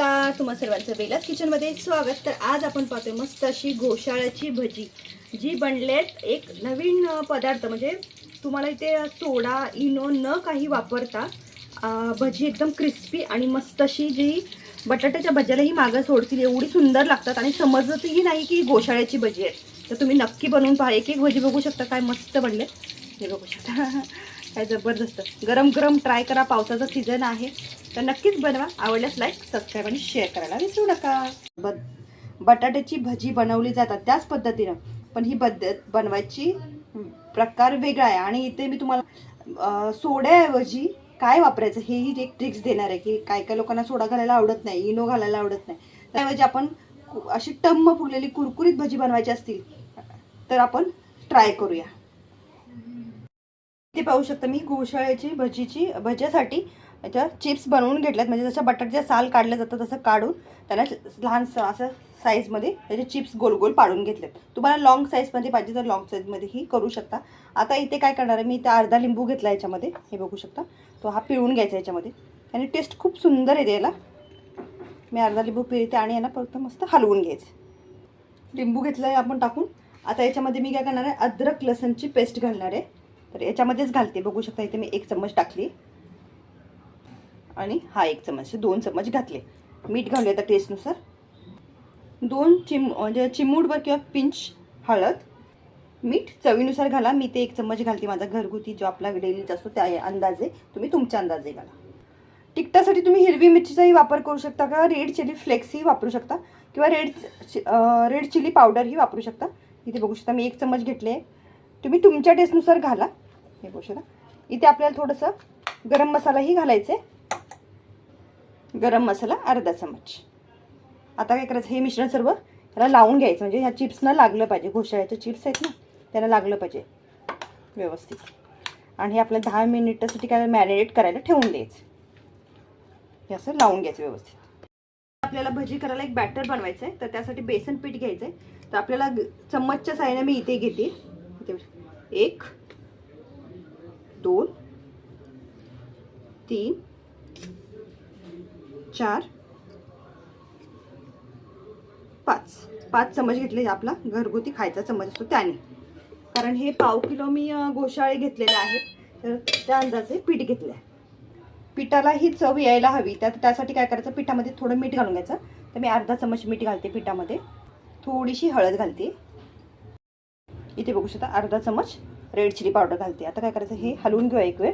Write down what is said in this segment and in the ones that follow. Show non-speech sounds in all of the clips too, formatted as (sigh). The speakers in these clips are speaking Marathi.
नमस्कार तुम्हा सर्वांचं बेलास किचनमध्ये स्वागत. तर आज आपण पाहतोय मस्त अशी घोशाळ्याची भजी जी बनलेत एक नवीन पदार्थ. म्हणजे तुम्हाला इथे सोडा इनो न काही वापरता भजी एकदम क्रिस्पी आणि मस्त अशी जी बटाट्याच्या भज्यालाही मागं सोडतील एवढी सुंदर लागतात. आणि समजतही नाही की घोशाळ्याची भजी आहे. तर तुम्ही नक्की बनवून पहा. एक एक भजी बघू शकता काय मस्त बनले हे बघू शकता. काय जबरदस्त. गरम गरम ट्राय करा. पावसाचं सीझन आहे. तर नक्कीच बनवा. आवडल्यास लाईक सबस्क्राईब आणि शेअर करायला विसरू नका. ब बटाट्याची भजी बनवली जातात त्याच पद्धतीनं. पण ही पद्धत बनवायची प्रकार वेगळा आहे. आणि इथे मी तुम्हाला सोड्याऐवजी काय वापरायचं हेही एक ट्रिक्स देणार आहे की काय काय लोकांना सोडा घालायला आवडत नाही इनो घालायला आवडत नाही. त्याऐवजी आपण अशी टम्म फुगलेली कुरकुरीत भजी बनवायची असतील तर आपण ट्राय करूया. ते पाहू शकता. मी गोशाळ्याची भजीची भज्यासाठी याच्या चिप्स बनवून घेतल्यात. म्हणजे जसं बटाट्याच्या साल काढलं जातं तसं काढून त्याला लहान स- असं साईजमध्ये त्याचे चिप्स गोल गोल पाडून घेतलेत. तुम्हाला लॉंग साईजमध्ये पाहिजे तर लॉंग साईजमध्येही करू शकता. आता इथे काय करणार आहे? मी इथे अर्धा लिंबू घेतला याच्यामध्ये. हे बघू शकता. तो हा पिळून घ्यायचा याच्यामध्ये. आणि टेस्ट खूप सुंदर येते याला. मी अर्धा लिंबू पिळते आणि याला फक्त मस्त हलवून घ्यायचं. लिंबू घेतला आहे आपण टाकून. आता याच्यामध्ये मी काय करणार आहे? अद्रक लसणची पेस्ट घालणार आहे. तर याच्यामध्येच घालते. बघू शकता इथे मी एक चम्मच टाकली. आणि हा एक चम्मच दोन चम्मच घातले. मीठ घालूया आता टेस्टनुसार दोन चिम म्हणजे चिमूटभर किंवा पिंच हळद मीठ चवीनुसार घाला. मी ते एक चम्मच घालते. माझा घरगुती जो आपला डेलीचा असतो त्या अंदाजे तुम्ही तुमच्या अंदाजे घाला. तिखटासाठी तुम्ही हिरवी मिरचीचाही वापर करू शकता का? रेड चिली फ्लेक्सही वापरू शकता. किंवा रेड रेड चिली पावडरही वापरू शकता. इथे बघू शकता मी एक चम्मच घेतले. तुम्ही तुमच्या टेस्टनुसार घाला. हे बघू शकता. इथे आपल्याला थोडंसं गरम मसालाही घालायचं आहे गरम मसाला अर्धा चम्मच आता काय करायचं? हे मिश्रण सर्व त्याला लावून घ्यायचं. म्हणजे ह्या चिप्सना लागलं पाहिजे. घोसाळ्याचे चिप्स आहेत ना त्यांना लागलं पाहिजे. व्यवस्थित. आणि हे आपल्या दहा मिनिटासाठी काय मॅरिनेट करायला ठेवून द्यायचं. हे असं लावून घ्यायचं व्यवस्थित. आपल्याला भजी करायला एक बॅटर बनवायचं आहे तर त्यासाठी बेसन पीठ घ्यायचं आहे तर आपल्याला चम्मचच्या साह्याने मी इथे घेते. इथे एक दोन तीन चार पाच. पाच चमच घेतले आपला. घरगुती खायचा चमच असतो त्याने. कारण हे पाव किलो मी घोषाळे गोशाळे घेतलेले आहेत. तर त्या अंदाजे पीठ घेतलं आहे पिठाला ही चव यायला हवी. त्यात त्यासाठी काय करायचं? पिठामध्ये थोडं मीठ घालून घ्यायचं. तर मी अर्धा चमच मीठ घालते पिठामध्ये. थोडीशी हळद घालते. इथे बघू शकता अर्धा चमच रेड चिली पावडर घालते. आता काय करायचं हे हलवून घेऊ एक वेळ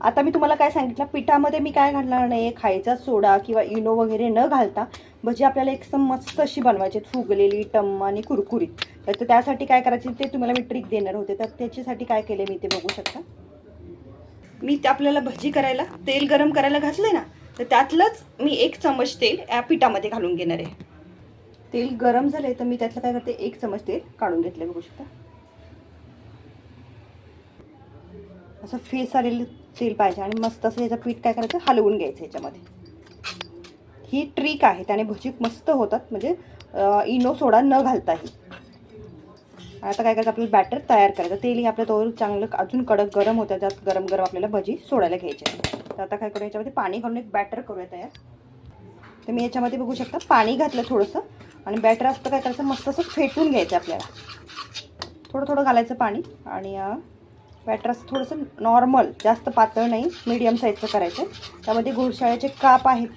आता मी तुम्हाला काय सांगितलं पिठामध्ये मी काय घालणार नाही खायचा सोडा किंवा इनो वगैरे न घालता भजी आपल्याला एक मस्त अशी बनवायची फुगलेली टम्म आणि कुरकुरीत. तर त्यासाठी काय करायची ते तुम्हाला मी ट्रिक देणार होते. तर त्याच्यासाठी काय केले मी ते बघू शकता. मी ते आपल्याला भजी करायला तेल गरम करायला घातलंय ना तर त्यातलंच मी एक चमच तेल या पिठामध्ये घालून घेणार आहे. तेल गरम झाले तर मी त्यातलं काय करते? एक चमच तेल काढून घेतलं बघू शकता. असं फेस आलेलं तेल पाहिजे आणि मस्त असं याचं पीठ काय करायचं? हलवून घ्यायचं याच्यामध्ये ही ट्रिक आहे त्याने भजी मस्त होतात. म्हणजे इनो सोडा न घालताही आता काय करायचं? आपल्याला बॅटर तयार करायचं. तेलही आपल्या तोवर चांगलं अजून कडक गरम होतं. त्यात गरम गरम आपल्याला भजी सोडायला घ्यायची आहे. तर आता काय करू याच्यामध्ये पाणी घालून एक बॅटर करूया तयार. तर मी याच्यामध्ये बघू शकता पाणी घातलं थोडंसं. आणि बॅटर असतं काय करायचं? मस्त असं फेटून घ्यायचं आपल्याला. थोडं थोडं घालायचं पाणी आणि बॅटर असं थोडंसं नॉर्मल जास्त पातळ नाही मीडियम साईजचं करायचं. त्यामध्ये घोळशाळ्याचे काप आहेत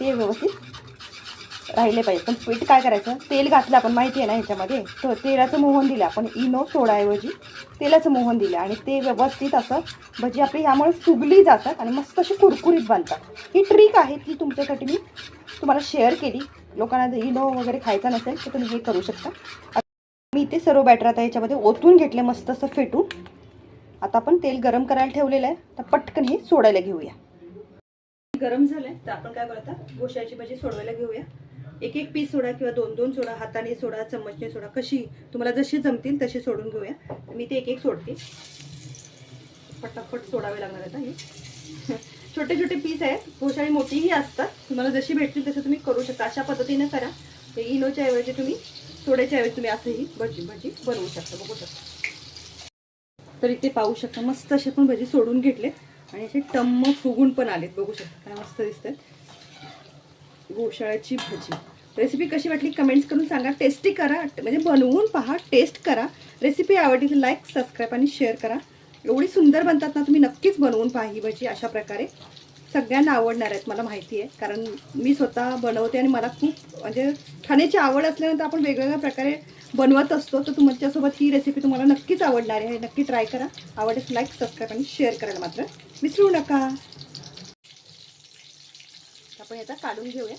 ते व्यवस्थित राहिले पाहिजे पण पीठ काय करायचं? तेल घातलं आपण माहिती आहे ना ह्याच्यामध्ये? तर तेलाचं मोहन दिलं आपण इनो सोडाऐवजी तेलाचं मोहन दिलं आणि ते व्यवस्थित असं भजी आपली ह्यामुळे फुगली जातात आणि मस्त अशी कुरकुरीत बनतात. ही ट्रिक आहे ती तुमच्यासाठी मी तुम्हाला शेअर केली. लोकांना जर इनो वगैरे खायचा नसेल तर तुम्ही हे करू शकता. मी ते सर्व बॅटर आता याच्यामध्ये ओतून घेतले मस्त असं फेटून. आता आपण तेल गरम करायला ठेवलेलं आहे. तर पटकन हे सोडायला घेऊया. गरम झालंय तर आपण काय करता? गोशाची भाजी सोडवायला घेऊया. एक एक पीस सोडा किंवा दोन दोन सोडा हाताने सोडा चम्मचने सोडा. कशी? तुम्हाला जशी जमतील तशी सोडून घेऊया. मी ते एक एक सोडते. पटापट सोडावे लागणार आता हे. छोटे छोटे पीस आहेत गोशाळी मोठीही असतात. तुम्हाला जशी भेटतील तसं तुम्ही करू शकता. अशा पद्धतीने करा. ते इनोच्या ऐवजी तुम्ही सोड्याच्या ऐवजी तुम्ही असंही भजी भजी बनवू शकता. बघू शकता. तर इथे पाहू शकता मस्त असे पण भजी सोडून घेतले आणि असे टम्म फुगून पण आलेत. बघू शकता. काय मस्त दिसतात. घोसाळ्याची भजी. रेसिपी कशी वाटली कमेंट्स करून सांगा. टेस्टी करा. म्हणजे बनवून पहा. टेस्ट करा. रेसिपी आवडली तर लाईक सबस्क्राईब आणि शेअर करा. एवढी सुंदर बनतात ना तुम्ही नक्कीच बनवून पहा ही भजी अशा प्रकारे. सगळ्यांना आवडणार आहेत मला माहिती आहे. कारण मी स्वतः बनवते आणि मला खूप म्हणजे खाण्याची आवड असल्यानंतर आपण वेगवेगळ्या प्रकारे बनवत असतो. तर तुमच्यासोबत ही रेसिपी तुम्हाला नक्कीच आवडणार आहे. नक्की ट्राय करा. आवडेल लाईक सबस्क्राईब आणि शेअर करायला मात्र विसरू नका. आपण याचा काढून घेऊया.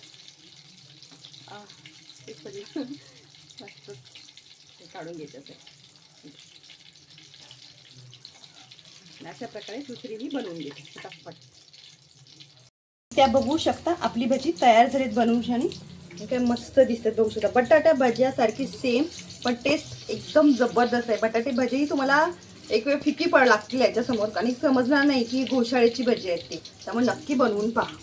एक (laughs) मस्त काढून घ्यायचं अशा प्रकारे दुसरीही बनवून घेते. फटाफट त्या बघू शकता आपली भजी तयार झालीत बनवून. आणि काय मस्त दिसतात बघू शकता. बटाटा भज्यासारखी सेम पण टेस्ट एकदम जबरदस्त आहे. बटाटे भजी तुम्हाला एक वेळ फिकी पड लागतील याच्यासमोर. आणि समजणार नाही की घोसाळ्याची भजी आहेत ती. त्यामुळे नक्की बनवून पहा.